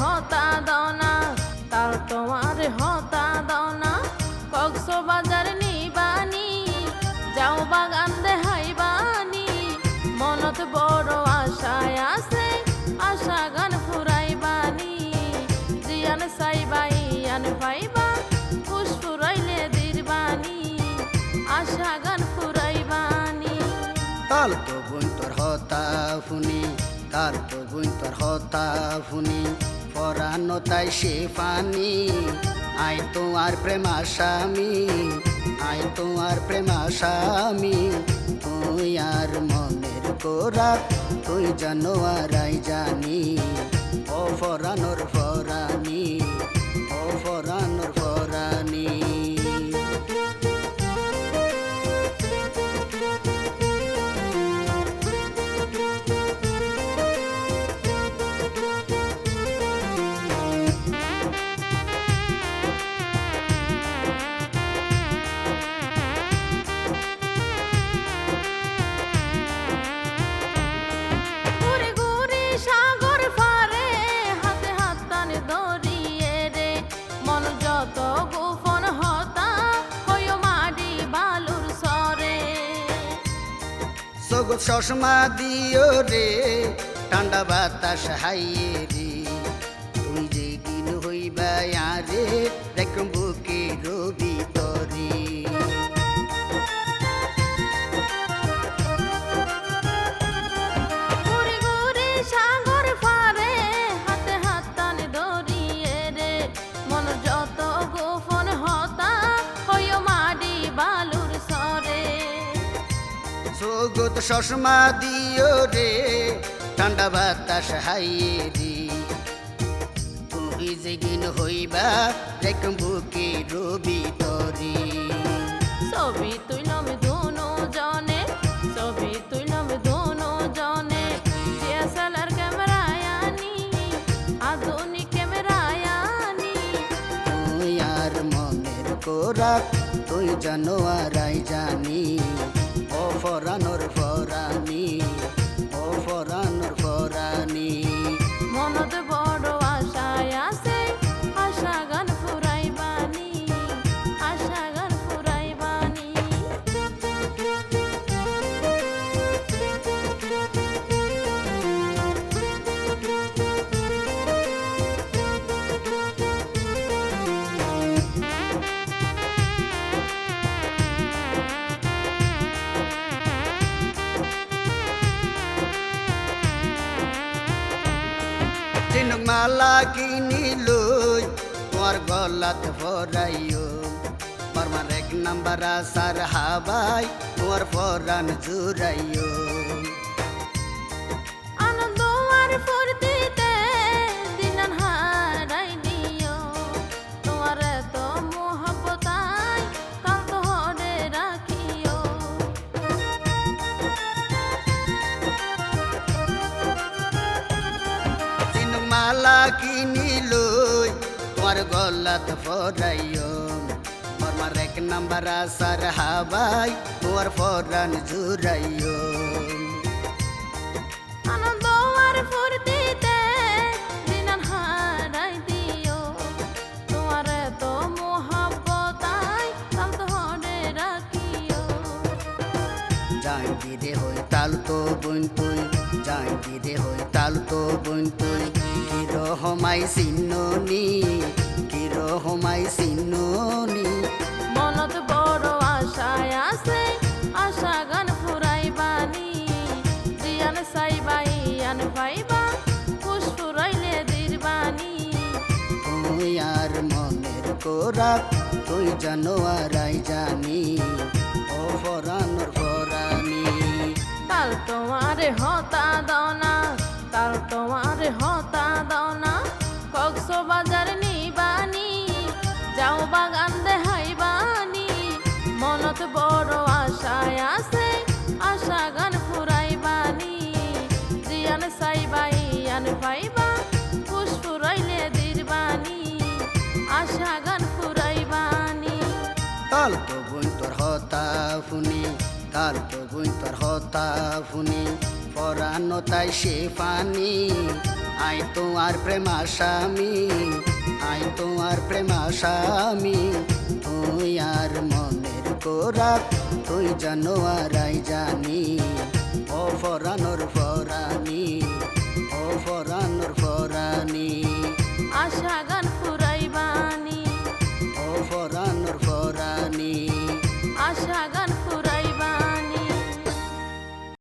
হতা দনা তাল তোমার হতা দনা কক্সবাজার নিবানি, যাও বাগান দেহাইবানি। মনত বড় আশায় আছে, আশা গান ফুরাইবানি। জিয়ান সাইবাই আন পাইবা ফুস ফুরাইলে দিরবানি। আশা গান ফুরাইবানি। তাল তো তোর তাল তো বুন তোর হতা ফুনি পরানো তাই সে পানি আই তোমার প্রেম আসামি আই তোমার প্রেম আসামি। তুই আর মনের কোরা তুই জানো আর আই জানি। ও ফরানোর ফরানি ও ফরানোর ফরানি চশমা দিও রে, ঠান্ডা বাতাস হাইয়ে রে তুই যে গিন হইবা আরে দেখম বুকে রবি তরে। সগত চশমা দিও রে ঠান্ডা বাতাস হাইয়ে রে তুই যে গিন হইবা দেখম বুকে রবি তরে। ছবি তুইলাম দোনো জনে ছবি তুইলাম দোনো জনে ডিএসএলআর ক্যামেরায় আনি আধুনিক ক্যামেরায় আনি। তুই আর মনের কোরা তুই জানো আর আই জানি। ও ফরানোর ফরানি ও ফরানোর বড় মালা কিনিল তোমার গলাত ভরাইও। মারমার এক নাম্বার আসার হাবাই তোমার পরাণ জুরাইও মালা কিনিল তোমার গলাত ফরাইও মারমার এক নাম্বার আসার হাবাই তোমার ফরান জুরাইও আনন্দ আর ফুর্তিতে দিনান হারাই দিও। তোমার এত মোহব্বতাই কাল তো হরে রাখিও। যাই দিদে হই তাল তো বইন তুই যাই দিদে হই তাল তো বইন তুই রহমাই সিন্ননি কি রহমাই সিন্ননি। মনত বড় আশায় আছে আশা গান ফুরাইবানি জিয়ান সাইবাই আন পাইবা ফুস ফুরাইলে দিরবানি তুই আর মনের কোরা তুই জানো আর জানি ও ফরানোর ফরানি তাল তোমার হতা দনা কক্সবাজার নিবানি, যাও বাগান দেহাইবানি মনত বড় আশায় আছে, আশা গান ফুরাইবানি। জিয়ান সাইবাই আন পাইবা ফুস ফুরাইলে দিরবানি। আশা গান ফুরাইবানি। তাল তো বইন তোর হতা ফুনি, তাল তো বইন তোর হতা ফুনি, পরানো তাই সে পানি। আই তোমার প্রেম আসামি, আই তোমার প্রেম আসামি। তুই আর মনের কোরা, তুই জানো আর আই জানি। ও ফরানোর ফরানি, ও ফরান।